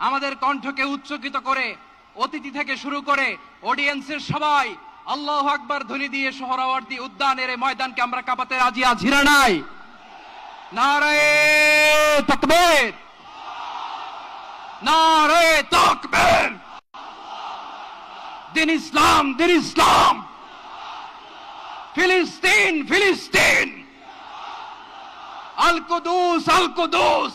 আমাদের কণ্ঠকে উচ্চকিত করে, অতিথি থেকে শুরু করে অডিয়েন্সের সবাই আল্লাহ আকবার ধ্বনি দিয়ে সোহরাওয়ার্দী উদ্যানের এই ময়দানকে আমরা কাঁপাতে রাজি আছি না নাই? তাকবীর! দিন ইসলাম দিন ইসলাম! ফিলিস্তিন ফিলিস্তিন! আল কুদুস আল Quddus!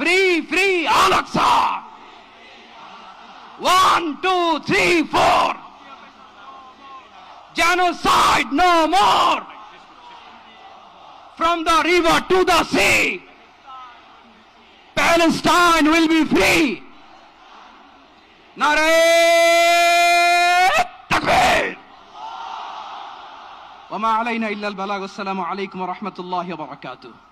فري فري الاقصى Aqsa. One, two, three, four. Genocide no more. From the river to the sea. Palestine will be free. Narayat Takbir. وما علينا إلا البلاغ والسلام عليكم ورحمة الله وبركاته